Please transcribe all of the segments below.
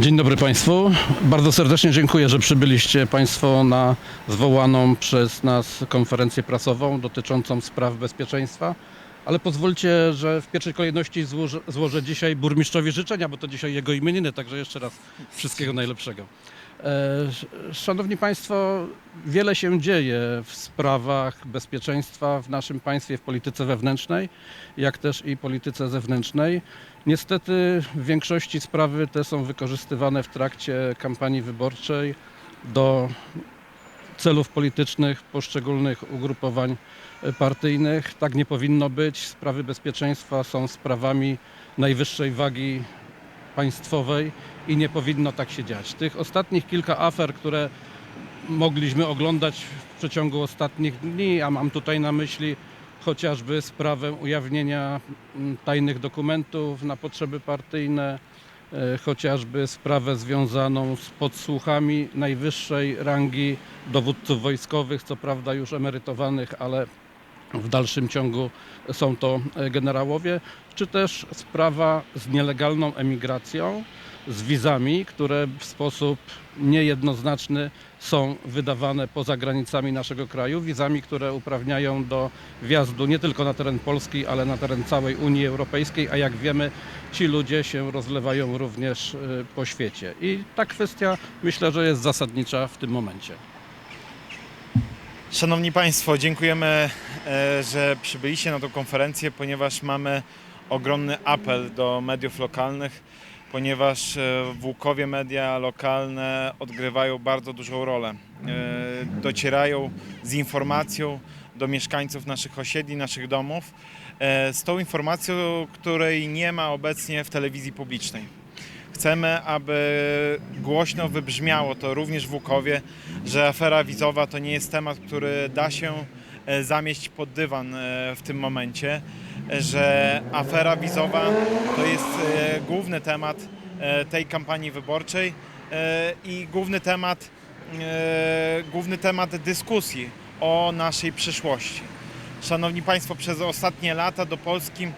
Dzień dobry Państwu. Bardzo serdecznie dziękuję, że przybyliście Państwo na zwołaną przez nas konferencję prasową dotyczącą spraw bezpieczeństwa. Ale pozwólcie, że w pierwszej kolejności złożę, złożę dzisiaj burmistrzowi życzenia, bo to dzisiaj jego imieniny, także jeszcze raz wszystkiego najlepszego. E, sz- Szanowni Państwo, wiele się dzieje w sprawach bezpieczeństwa w naszym państwie, w polityce wewnętrznej, jak też i polityce zewnętrznej. Niestety w większości sprawy te są wykorzystywane w trakcie kampanii wyborczej do celów politycznych poszczególnych ugrupowań partyjnych. Tak nie powinno być. Sprawy bezpieczeństwa są sprawami najwyższej wagi państwowej i nie powinno tak się dziać. Tych ostatnich kilka afer, które mogliśmy oglądać w przeciągu ostatnich dni, a mam tutaj na myśli chociażby sprawę ujawnienia mm, tajnych dokumentów na potrzeby partyjne, e, chociażby sprawę związaną z podsłuchami najwyższej rangi dowódców wojskowych, co prawda już emerytowanych, ale w dalszym ciągu są to e, generałowie, czy też sprawa z nielegalną emigracją, z wizami, które w sposób niejednoznaczny są wydawane poza granicami naszego kraju, wizami, które uprawniają do wjazdu nie tylko na teren Polski, ale na teren całej Unii Europejskiej, a jak wiemy, ci ludzie się rozlewają również y, po świecie. I ta kwestia myślę, że jest zasadnicza w tym momencie. Szanowni Państwo, dziękujemy, e, że przybyliście na tę konferencję, ponieważ mamy ogromny apel do mediów lokalnych, ponieważ e, w Łukowie media lokalne odgrywają bardzo dużą rolę. E, Docierają z informacją do mieszkańców naszych osiedli, naszych domów, e, z tą informacją, której nie ma obecnie w telewizji publicznej. Chcemy, aby głośno wybrzmiało to również w Łukowie, że afera wizowa to nie jest temat, który da się e, zamieść pod dywan e, w tym momencie, e, że afera wizowa to jest e, główny temat e, tej kampanii wyborczej e, i główny temat, e, główny temat dyskusji o naszej przyszłości. Szanowni Państwo, przez ostatnie lata do Polski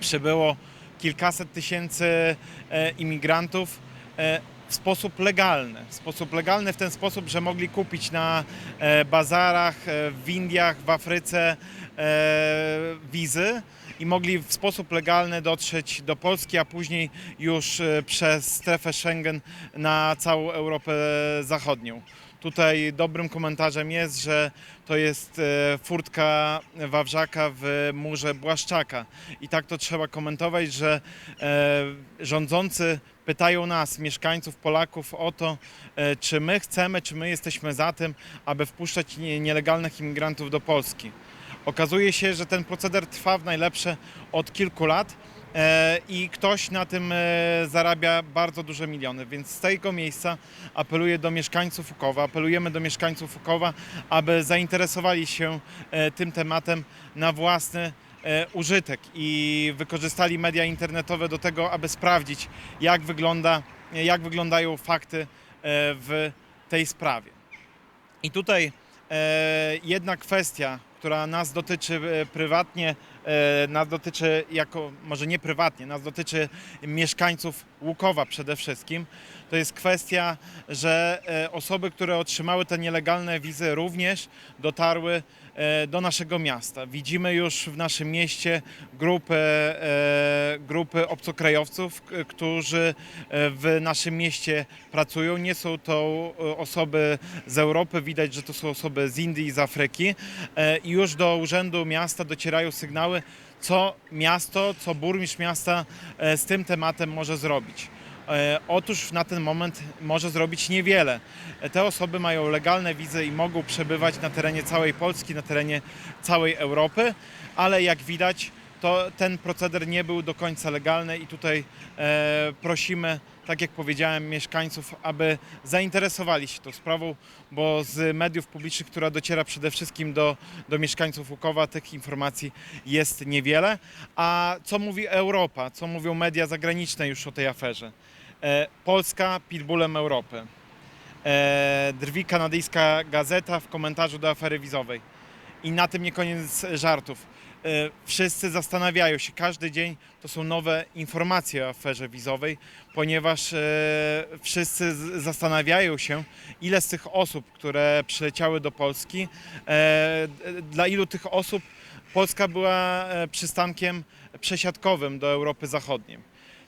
przybyło kilkaset tysięcy e, imigrantów e, w sposób legalny. W sposób legalny w ten sposób, że mogli kupić na e, bazarach e, w Indiach, w Afryce e, wizy i mogli w sposób legalny dotrzeć do Polski, a później już przez strefę Schengen na całą Europę Zachodnią. Tutaj dobrym komentarzem jest, że to jest e, furtka Wawrzaka w murze Błaszczaka. I tak to trzeba komentować, że e, rządzący pytają nas, mieszkańców, Polaków, o to, e, czy my chcemy, czy my jesteśmy za tym, aby wpuszczać nie- nielegalnych imigrantów do Polski. Okazuje się, że ten proceder trwa w najlepsze od kilku lat i ktoś na tym e, zarabia bardzo duże miliony. Więc z tego miejsca apeluję do mieszkańców Fukowa, apelujemy do mieszkańców Fukowa, aby zainteresowali się e, tym tematem na własny e, użytek i wykorzystali media internetowe do tego, aby sprawdzić, jak, wygląda, jak wyglądają fakty e, w tej sprawie. I tutaj e, jedna kwestia, która nas dotyczy e, prywatnie, e, nas dotyczy jako, może nie prywatnie, nas dotyczy mieszkańców Łukowa przede wszystkim, to jest kwestia, że e, osoby, które otrzymały te nielegalne wizy również dotarły e, do naszego miasta. Widzimy już w naszym mieście grupy, e, grupy obcokrajowców, którzy w naszym mieście pracują. Nie są to osoby z Europy, widać, że to są osoby z Indii i z Afryki. I już do urzędu miasta docierają sygnały, co miasto, co burmistrz miasta z tym tematem może zrobić. E, Otóż na ten moment może zrobić niewiele. E, Te osoby mają legalne wizy i mogą przebywać na terenie całej Polski, na terenie całej Europy, ale jak widać, to ten proceder nie był do końca legalny i tutaj e, prosimy, tak jak powiedziałem, mieszkańców, aby zainteresowali się tą sprawą, bo z mediów publicznych, która dociera przede wszystkim do, do mieszkańców Łukowa, tych informacji jest niewiele. A co mówi Europa, co mówią media zagraniczne już o tej aferze? E, Polska pitbullem Europy. E, drwi kanadyjska gazeta w komentarzu do afery wizowej. I na tym nie koniec żartów. Wszyscy zastanawiają się, każdy dzień to są nowe informacje o aferze wizowej, ponieważ e, wszyscy zastanawiają się, ile z tych osób, które przyleciały do Polski, e, dla ilu tych osób Polska była e, przystankiem przesiadkowym do Europy Zachodniej.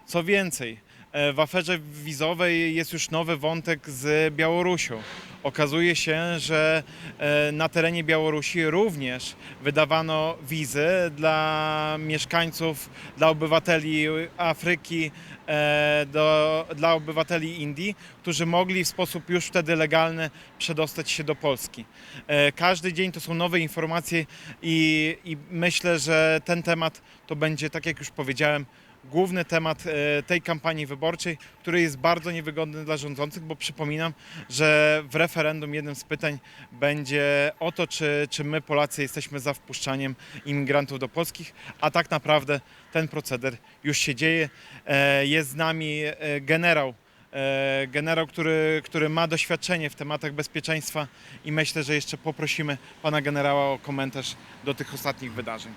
Co więcej, e, w aferze wizowej jest już nowy wątek z Białorusią. Okazuje się, że e, na terenie Białorusi również wydawano wizy dla mieszkańców, dla obywateli Afryki, e, do, dla obywateli Indii, którzy mogli w sposób już wtedy legalny przedostać się do Polski. E, Każdy dzień to są nowe informacje i, i myślę, że ten temat to będzie, tak jak już powiedziałem, główny temat e, tej kampanii wyborczej, który jest bardzo niewygodny dla rządzących, bo przypominam, że w referendum jednym z pytań będzie o to, czy, czy my Polacy jesteśmy za wpuszczaniem imigrantów do Polskich, a tak naprawdę ten proceder już się dzieje. E, Jest z nami e, generał, generał, który, który ma doświadczenie w tematach bezpieczeństwa i myślę, że jeszcze poprosimy pana generała o komentarz do tych ostatnich wydarzeń.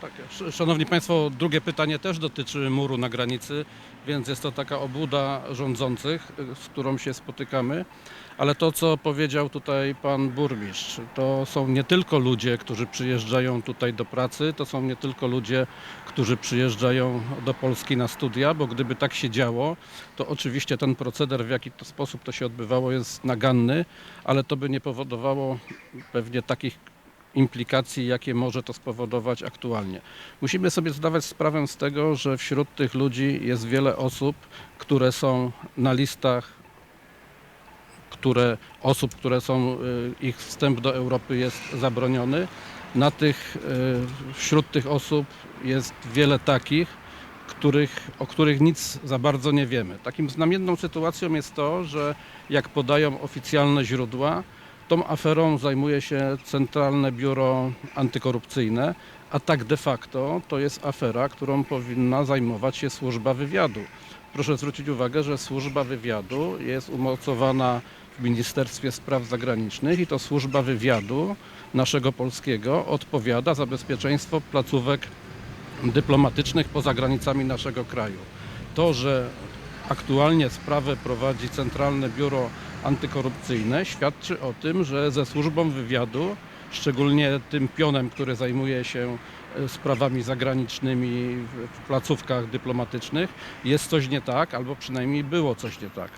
Tak, sz- szanowni Państwo, drugie pytanie też dotyczy muru na granicy, więc jest to taka obłuda rządzących, y, z którą się spotykamy. Ale to, co powiedział tutaj pan burmistrz, to są nie tylko ludzie, którzy przyjeżdżają tutaj do pracy, to są nie tylko ludzie, którzy przyjeżdżają do Polski na studia, bo gdyby tak się działo, to oczywiście ten proceder, w jaki to sposób to się odbywało, jest naganny, ale to by nie powodowało pewnie takich implikacji, jakie może to spowodować aktualnie. Musimy sobie zdawać sprawę z tego, że wśród tych ludzi jest wiele osób, które są na listach, które, osób, które są, y, ich wstęp do Europy jest zabroniony. Na tych, y, wśród tych osób jest wiele takich, których, o których nic za bardzo nie wiemy. Takim znamienną sytuacją jest to, że jak podają oficjalne źródła, tą aferą zajmuje się Centralne Biuro Antykorupcyjne, a tak de facto to jest afera, którą powinna zajmować się służba wywiadu. Proszę zwrócić uwagę, że służba wywiadu jest umocowana w Ministerstwie Spraw Zagranicznych i to służba wywiadu naszego polskiego odpowiada za bezpieczeństwo placówek dyplomatycznych poza granicami naszego kraju. To, że aktualnie sprawę prowadzi Centralne Biuro Antykorupcyjne, świadczy o tym, że ze służbą wywiadu, szczególnie tym pionem, który zajmuje się e, sprawami zagranicznymi w- placówkach dyplomatycznych, jest coś nie tak, albo przynajmniej było coś nie tak.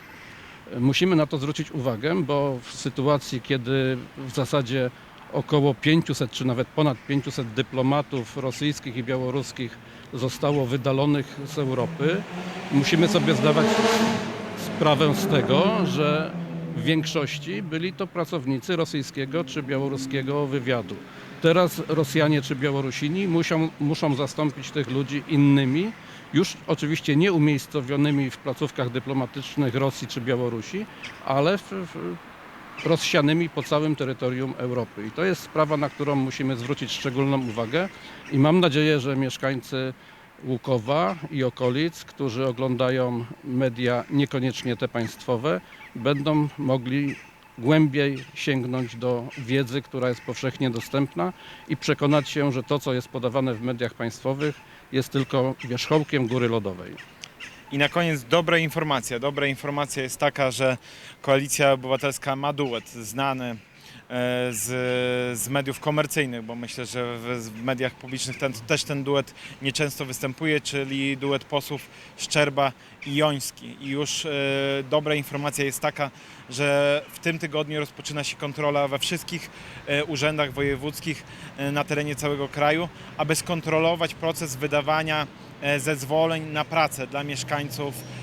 E, Musimy na to zwrócić uwagę, bo w sytuacji, kiedy w zasadzie około 500 czy nawet ponad 500 dyplomatów rosyjskich i białoruskich zostało wydalonych z Europy, musimy sobie zdawać sprawę z tego, że w większości byli to pracownicy rosyjskiego czy białoruskiego wywiadu. Teraz Rosjanie czy Białorusini muszą, muszą zastąpić tych ludzi innymi, już oczywiście nie umiejscowionymi w placówkach dyplomatycznych Rosji czy Białorusi, ale w, w, rozsianymi po całym terytorium Europy. I to jest sprawa, na którą musimy zwrócić szczególną uwagę i mam nadzieję, że mieszkańcy Łukowa i okolic, którzy oglądają media niekoniecznie te państwowe, będą mogli głębiej sięgnąć do wiedzy, która jest powszechnie dostępna i przekonać się, że to, co jest podawane w mediach państwowych, jest tylko wierzchołkiem góry lodowej. I na koniec dobra informacja. Dobra informacja jest taka, że Koalicja Obywatelska ma duet znany z, z mediów komercyjnych, bo myślę, że w, w mediach publicznych ten, też ten duet nieczęsto występuje, czyli duet posłów Szczerba i Joński. I już e, dobra informacja jest taka, że w tym tygodniu rozpoczyna się kontrola we wszystkich e, urzędach wojewódzkich e, na terenie całego kraju, aby skontrolować proces wydawania e, zezwoleń na pracę dla mieszkańców, e,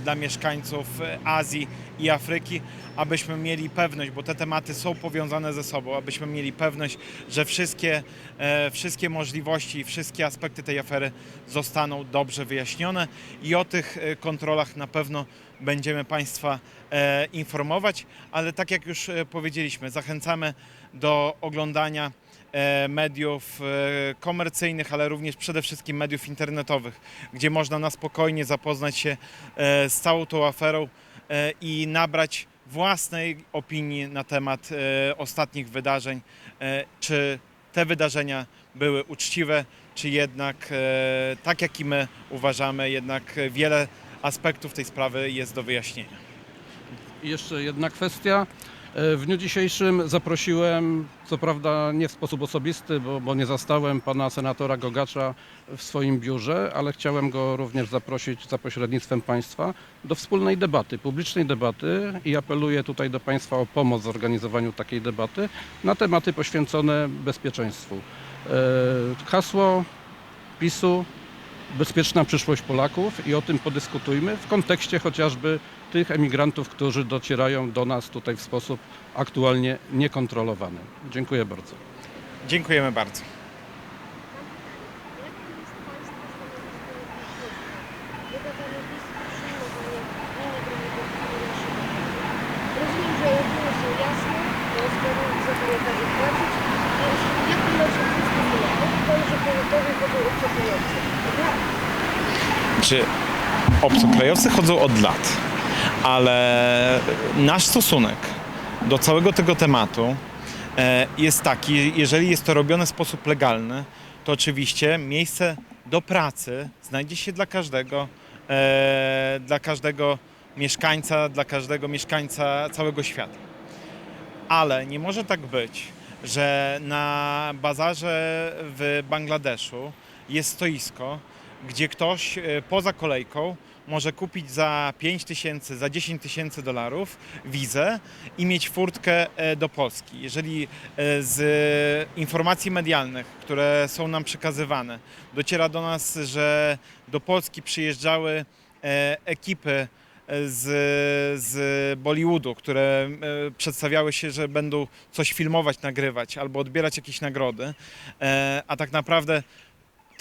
dla mieszkańców e, Azji i Afryki, abyśmy mieli pewność, bo te tematy są powiązane ze sobą, abyśmy mieli pewność, że wszystkie, e, wszystkie możliwości i wszystkie aspekty tej afery zostaną dobrze wyjaśnione i o tych e, kontrolach na pewno będziemy Państwa e, informować, ale tak jak już e, powiedzieliśmy, zachęcamy do oglądania e, mediów e, komercyjnych, ale również przede wszystkim mediów internetowych, gdzie można na spokojnie zapoznać się e, z całą tą aferą e, i nabrać własnej opinii na temat e, ostatnich wydarzeń, e, czy te wydarzenia były uczciwe, czy jednak, e, tak jak i my uważamy, jednak wiele aspektów tej sprawy jest do wyjaśnienia. Jeszcze jedna kwestia. E, W dniu dzisiejszym zaprosiłem, co prawda nie w sposób osobisty, bo, bo nie zastałem pana senatora Gogacza w swoim biurze, ale chciałem go również zaprosić za pośrednictwem państwa do wspólnej debaty, publicznej debaty i apeluję tutaj do państwa o pomoc w zorganizowaniu takiej debaty na tematy poświęcone bezpieczeństwu. E, Hasło PiSu bezpieczna przyszłość Polaków i o tym podyskutujmy w kontekście chociażby tych emigrantów, którzy docierają do nas tutaj w sposób aktualnie niekontrolowany. Dziękuję bardzo. Dziękujemy bardzo. Czy obcokrajowcy chodzą od lat, ale nasz stosunek do całego tego tematu e, jest taki, jeżeli jest to robione w sposób legalny, to oczywiście miejsce do pracy znajdzie się dla każdego, e, dla każdego mieszkańca, dla każdego mieszkańca całego świata. Ale nie może tak być, że na bazarze w Bangladeszu jest stoisko, gdzie ktoś e, poza kolejką może kupić za 5 tysięcy, za 10 tysięcy dolarów wizę i mieć furtkę e, do Polski. Jeżeli e, z informacji medialnych, które są nam przekazywane, dociera do nas, że do Polski przyjeżdżały e, ekipy z, z Bollywoodu, które przedstawiały się, że będą coś filmować, nagrywać albo odbierać jakieś nagrody, a tak naprawdę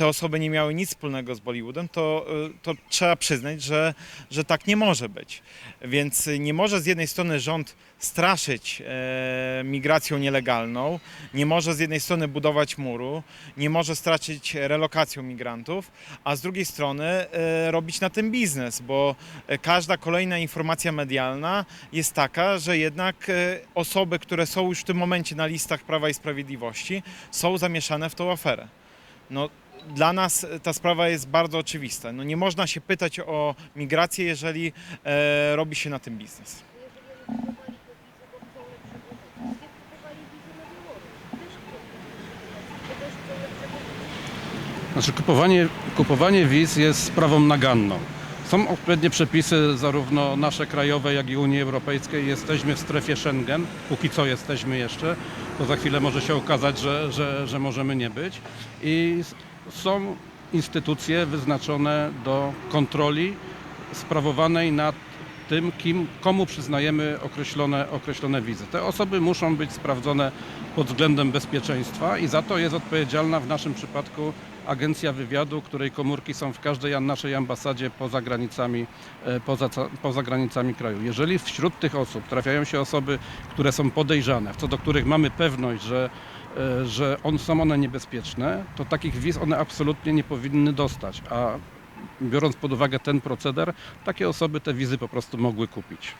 te osoby nie miały nic wspólnego z Bollywoodem, to, y, to trzeba przyznać, że, że tak nie może być. Więc nie może z jednej strony rząd straszyć e, migracją nielegalną, nie może z jednej strony budować muru, nie może straszyć relokacją migrantów, a z drugiej strony e, robić na tym biznes, bo e, każda kolejna informacja medialna jest taka, że jednak e, osoby, które są już w tym momencie na listach Prawa i Sprawiedliwości, są zamieszane w tą aferę. No, dla nas ta sprawa jest bardzo oczywista. No, nie można się pytać o migrację, jeżeli e, robi się na tym biznes. Znaczy kupowanie, kupowanie wiz jest sprawą naganną. Są odpowiednie przepisy, zarówno nasze krajowe, jak i Unii Europejskiej. Jesteśmy w strefie Schengen, póki co jesteśmy jeszcze, to za chwilę może się okazać, że, że, że możemy nie być. I są instytucje wyznaczone do kontroli sprawowanej nad tym, kim, komu przyznajemy określone, określone wizy. Te osoby muszą być sprawdzone pod względem bezpieczeństwa i za to jest odpowiedzialna w naszym przypadku Agencja Wywiadu, której komórki są w każdej naszej ambasadzie poza granicami, e, poza, poza granicami kraju. Jeżeli wśród tych osób trafiają się osoby, które są podejrzane, co do których mamy pewność, że, że on, są one niebezpieczne, to takich wiz one absolutnie nie powinny dostać, a biorąc pod uwagę ten proceder, takie osoby te wizy po prostu mogły kupić.